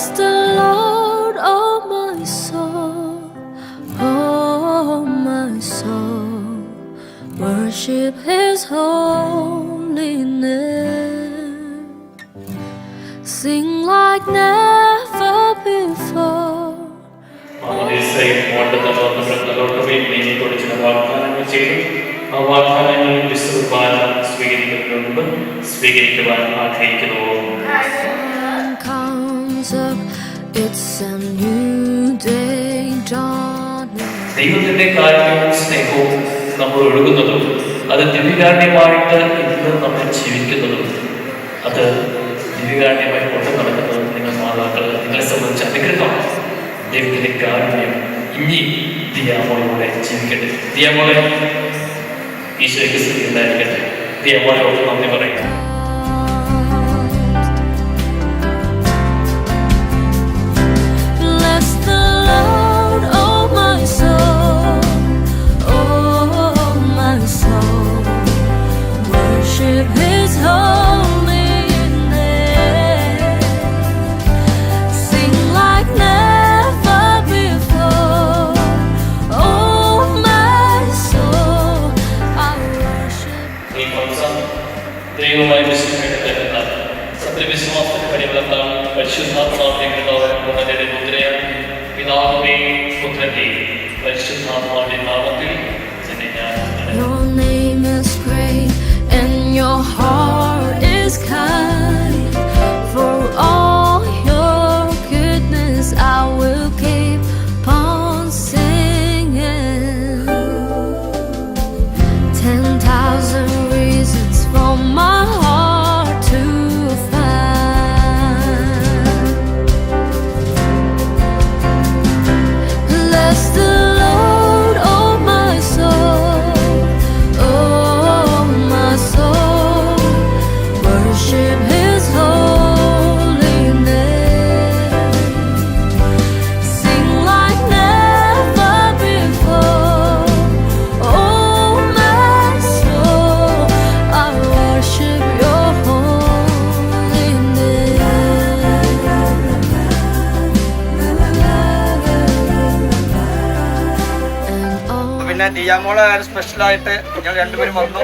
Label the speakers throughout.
Speaker 1: bless the Lord, oh my soul, oh my soul. Worship His holy name. Sing like never before.
Speaker 2: ആ വാഗ്ദാനങ്ങൾ സ്വീകരിക്കുവാൻ ആഗ്രഹിക്കുന്നു ദൈവത്തിന്റെ കാരുണ്യവും സ്നേഹവും നമ്മൾ ഒഴുകുന്നതും അത് ദിവ്യകാരുണ്യമായിട്ട് ഇന്ന് നമ്മൾ ജീവിക്കുന്നതും അത് ദിവ്യകാരുണ്യമായി കൊണ്ടു നടക്കുന്നതും നിങ്ങൾ മാതാക്കൾ നിങ്ങളെ സംബന്ധിച്ച അനുഗ്രഹമാണ് ദൈവത്തിന്റെ കാരുണ്യം ഇനി ദിയാമോളോടെ ജീവിക്കട്ടെ. ദിയാമോളെ ഈശോയ്ക്ക് സ്ഥിതി ഉണ്ടായിരിക്കട്ടെ. ദിയാമോളോട് നന്ദി പറയുക പരിശുദ്ധാത്മാവിന്റെ മുദ്രയാണ് പിതാവിന്റെയും പുത്രന്റെയും പരിശുദ്ധാത്മാവിന്റെ നാമത്തിൽ തന്നെ ഞാൻ
Speaker 3: പിന്നെ ദിയാമോളെ സ്പെഷ്യലായിട്ട് ഞങ്ങൾ രണ്ടുപേരും വന്നു.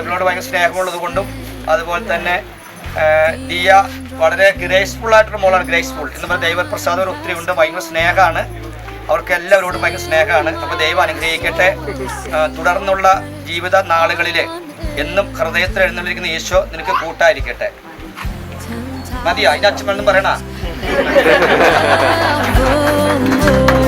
Speaker 3: ഇവളോട് ഭയങ്കര സ്നേഹമുള്ളത് കൊണ്ടും അതുപോലെ തന്നെ ദിയ വളരെ ഗ്രേസ്ഫുൾ ആയിട്ടൊരു മോളാണ് ഗ്രേസ്ഫുൾ എന്ന് പറഞ്ഞാൽ ദൈവപ്രസാദം ഒത്തിരി ഉണ്ട് ഭയങ്കര സ്നേഹമാണ്. അവർക്ക് എല്ലാവരോടും ഭയങ്കര സ്നേഹമാണ്. അപ്പോൾ ദൈവം അനുഗ്രഹിക്കട്ടെ. തുടർന്നുള്ള ജീവിത നാളുകളിൽ എന്നും ഹൃദയത്തിൽ എഴുന്നള്ളിരിക്കുന്ന ഈശോ നിനക്ക് കൂട്ടായിരിക്കട്ടെ. മതിയോ? അതിന്റെ അച്ഛൻ പറയണ?